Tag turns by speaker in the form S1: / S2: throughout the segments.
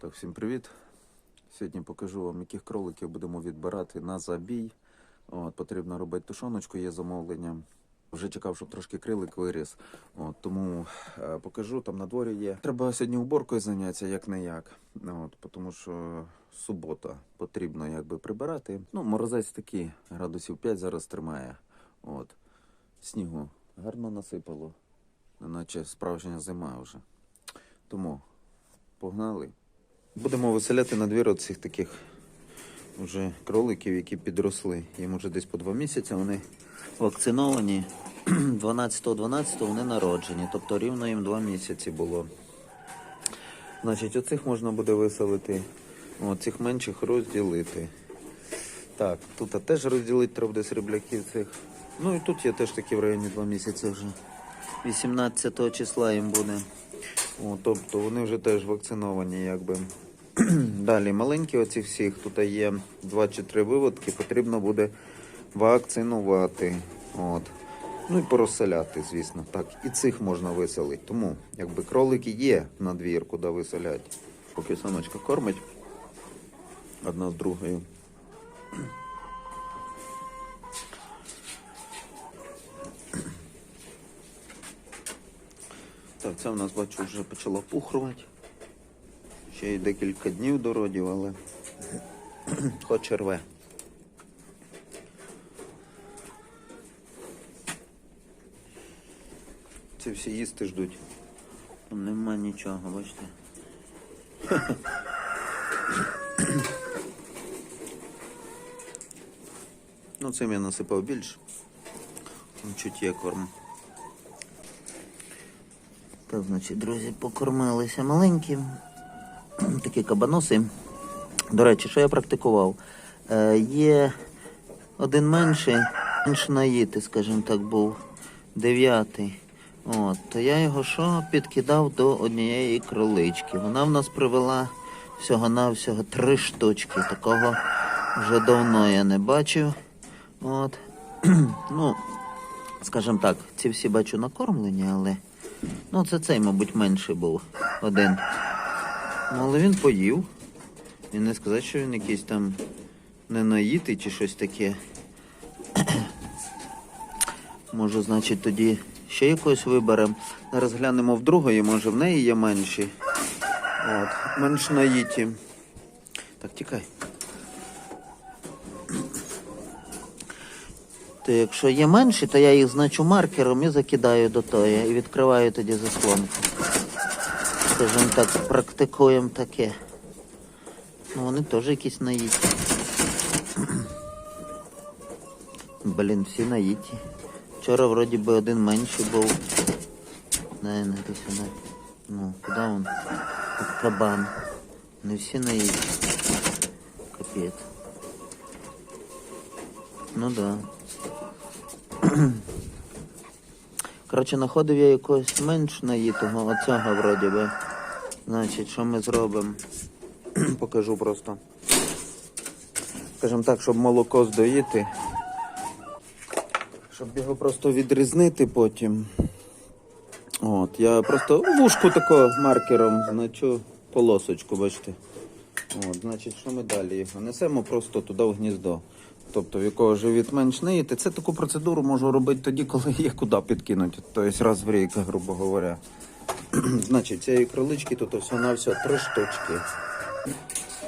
S1: Так, всім привіт. Сьогодні покажу вам, яких кроликів будемо відбирати на забій. От, потрібно робити тушоночку, є замовлення. Вже чекав, щоб трошки крилик виріс. От, тому е, покажу, там на дворі є. Треба сьогодні уборкою зайнятися, як не як. От, тому що субота потрібно якби прибирати. Ну, морозець такий, градусів 5 зараз тримає. От. Снігу гарно насипало, наче справжня зима вже. Тому погнали. Будемо виселяти на двір оцих таких вже кроликів, які підросли. Їм вже десь по два місяці. Вони вакциновані. 12-12 вони народжені, тобто рівно їм два місяці було. Значить, оцих можна буде виселити, оцих менших розділити. Так, тут теж розділити треба буде срібляків цих. Ну і тут є теж такі в районі два місяці вже. 18 числа їм буде. О, тобто вони вже теж вакциновані, якби. Далі маленькі оці всіх, тут є 2 чи 3 виводки, потрібно буде вакцинувати. От. Ну і порозселяти, звісно. Так, і цих можна виселити. Тому, якби кролики є на двір, куди виселяти. Поки самочка кормить одна з другою. Так, це в нас бачу вже почало пухрувати. Ще й декілька днів до родів, але хоч рве. Це всі їсти ждуть. Там нема нічого, бачите. ну, цим я насипав більше. Там чуть є корм. Так, значить, друзі, покормилися маленьким. Такі кабаноси. До речі, що я практикував? Е, є один менший, менше наїти, скажімо так, був дев'ятий. От, то я його що підкидав до однієї кролички. Вона в нас привела всього-навсього три штучки. Такого вже давно я не бачив. От. ну, скажімо так, ці всі бачу накормлені, але. Ну, це цей, мабуть, менший був один. Ну, але він поїв. І не сказати, що він якийсь там не наїтий чи щось таке. Може, значить, тоді ще якось виберемо. Зараз глянемо в другої, може в неї є менші. От, менш наїті. Так, тікай. То якщо є менші, то я їх значу маркером і закидаю до тої і відкриваю тоді заслонку. Скажімо так, практикуємо таке. Ну вони теж якісь наїті. Блін, всі наїті. Вчора вроді би один менший був. Не, не ти сюди. Ну, куди він? Кабан. Не всі наїті. Капець. Ну да. Коротше, знаходив я якогось менш наїтого, оцього вроді би. Значить, що ми зробимо? Покажу просто. Скажімо так, щоб молоко здоїти. Щоб його просто відрізнити потім. От, я просто вушку тако маркером значу полосочку, бачите. От, значить, що ми далі його несемо просто туди в гніздо. Тобто, в якого живіт менш неїти. Це таку процедуру можу робити тоді, коли є куди підкинути. Тобто раз в рік, грубо говоря. Значить, цієї кролички тут все на все три штучки.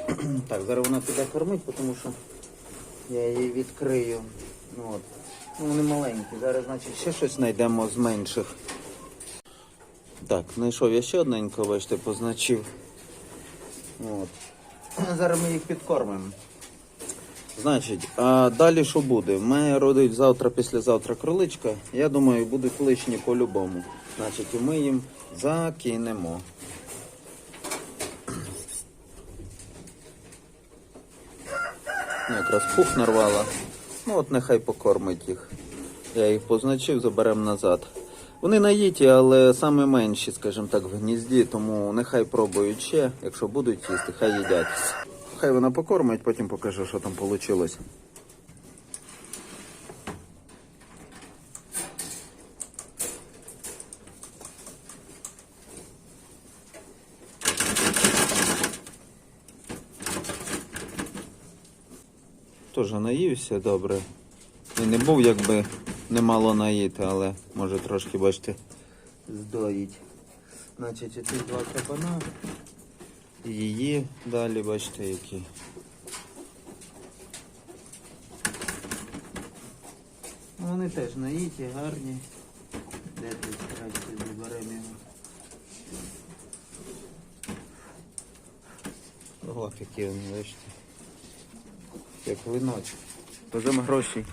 S1: так, зараз вона піде кормить, тому що я її відкрию. От. Ну, вони маленькі. Зараз, значить, ще щось знайдемо з менших. Так, знайшов я ще одненько, бачите, позначив. От. Зараз ми їх підкормимо. Значить, а далі що буде? Має родить завтра, післязавтра кроличка. Я думаю, будуть лишні по-любому. Значить, і ми їм закинемо. Ну, Якраз пух нарвала. Ну от нехай покормить їх. Я їх позначив, заберемо назад. Вони наїті, але саме менші, скажімо так, в гнізді, тому нехай пробують ще. Якщо будуть їсти, хай їдять хай вона покормить, потім покажу, що там вийшло. Теж наївся добре. І не був, якби немало наїти, але може трошки, бачите, здоїть. Значить, ці два кабана. Її далі, бачите, які. Ну, Вони теж наїті, гарні. Де тут краще заберемо його. Ось такі вони, бачите. Як виночок. Веземо гроші.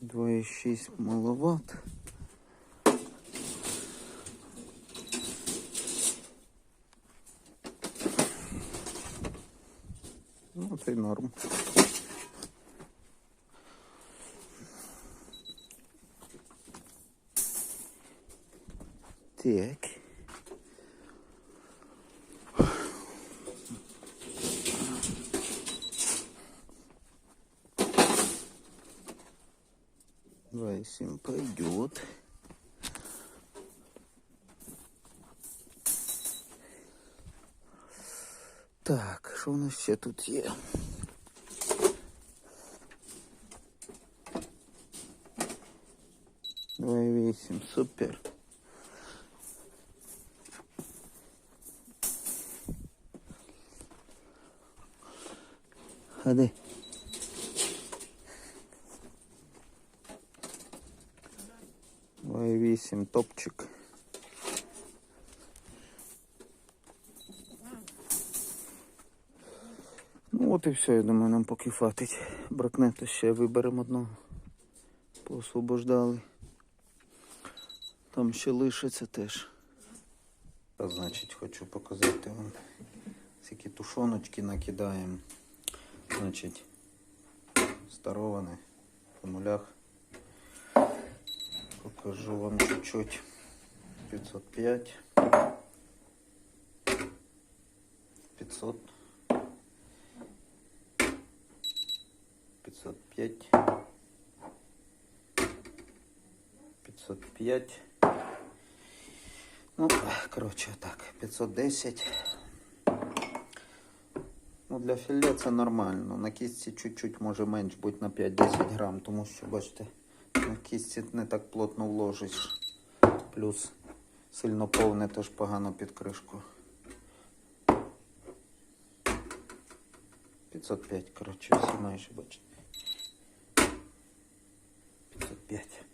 S1: Двоє шість маловат. Ну, це норм. Так. Восемь пойдет. Так, що у нас ще тут є? Два і вісім, супер. Ходи. Два топчик. Ну от і все, я думаю, нам поки хватить. Бракне, то ще виберемо одного. Поосвобождали. Там ще лишиться теж. А значить, хочу показати вам, скільки тушоночки накидаємо. Значить, староване по нулях. Покажу вам чуть-чуть. 505. 500. 505. 505. Ну, коротше, так, 510. Ну, для філе це нормально. На кістці чуть-чуть може менш бути на 5-10 грам, тому що, бачите, На кістці не так плотно вложиш. Плюс сильно повне теж погано під кришку. 505, коротше, всі майже бачите. 505.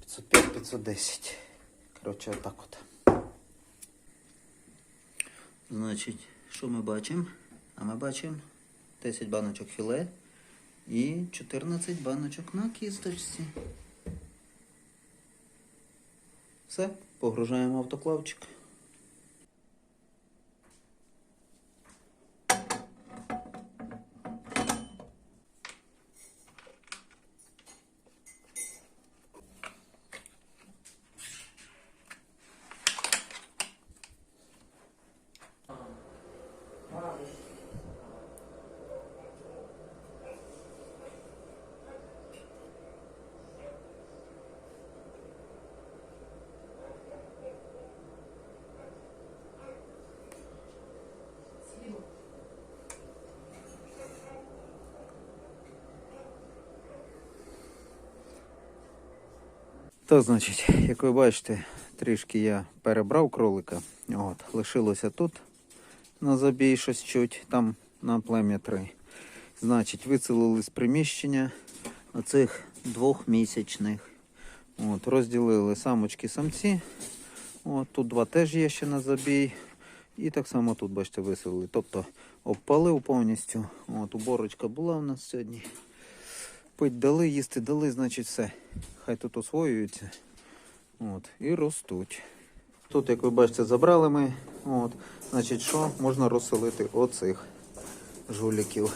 S1: 505, 510. Коротше, отак от. Значить, що ми бачимо? А ми бачимо 10 баночок філе і 14 баночок на кісточці. Все, погружаємо автоклавчик. Так, значить, як ви бачите, трішки я перебрав кролика. От, лишилося тут на забій щось чуть, там на плем'я 3. Значить, виселили з приміщення оцих двохмісячних. От, розділили самочки самці. От, тут два теж є ще на забій. І так само тут, бачите, виселили. Тобто обпалив повністю. От, уборочка була у нас сьогодні. Пить дали, їсти дали, значить все. Хай тут освоюються. От, і ростуть. Тут, як ви бачите, забрали ми. От. Значить, що можна розселити оцих жуліків.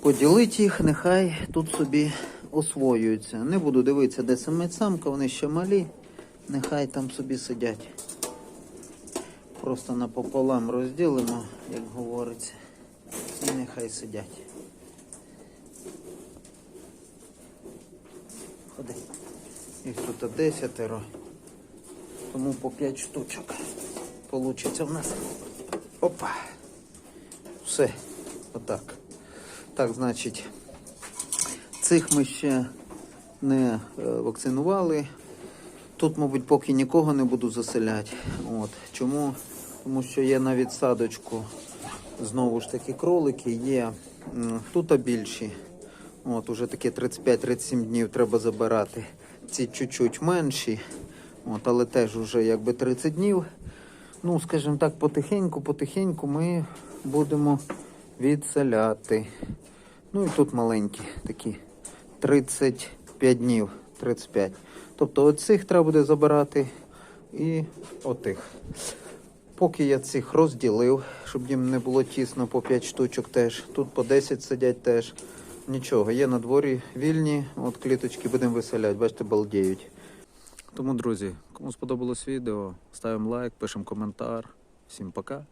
S1: Поділити їх, нехай тут собі освоюються. Не буду дивитися, де самець самка, вони ще малі. Нехай там собі сидять. Просто напополам розділимо, як говориться. І нехай сидять. Ходи. Їх тут десятеро. Тому по 5 штучок. Получиться в нас. Опа. Все. Отак. Так, значить, цих ми ще не е, вакцинували. Тут, мабуть, поки нікого не буду заселяти. От. Чому? Тому що є на відсадочку знову ж таки кролики, є тут більші. От, уже такі 35-37 днів треба забирати. Ці чуть-чуть менші. От, але теж вже якби 30 днів. Ну, скажімо так, потихеньку, потихеньку ми будемо відселяти. Ну і тут маленькі такі 35 днів. 35. Тобто оцих треба буде забирати і отих. Поки я цих розділив, щоб їм не було тісно по 5 штучок теж. Тут по 10 сидять теж. Нічого, є на дворі вільні, от кліточки будемо виселяти, бачите, балдіють. Тому, друзі, кому сподобалось відео, ставимо лайк, пишемо коментар. Всім пока.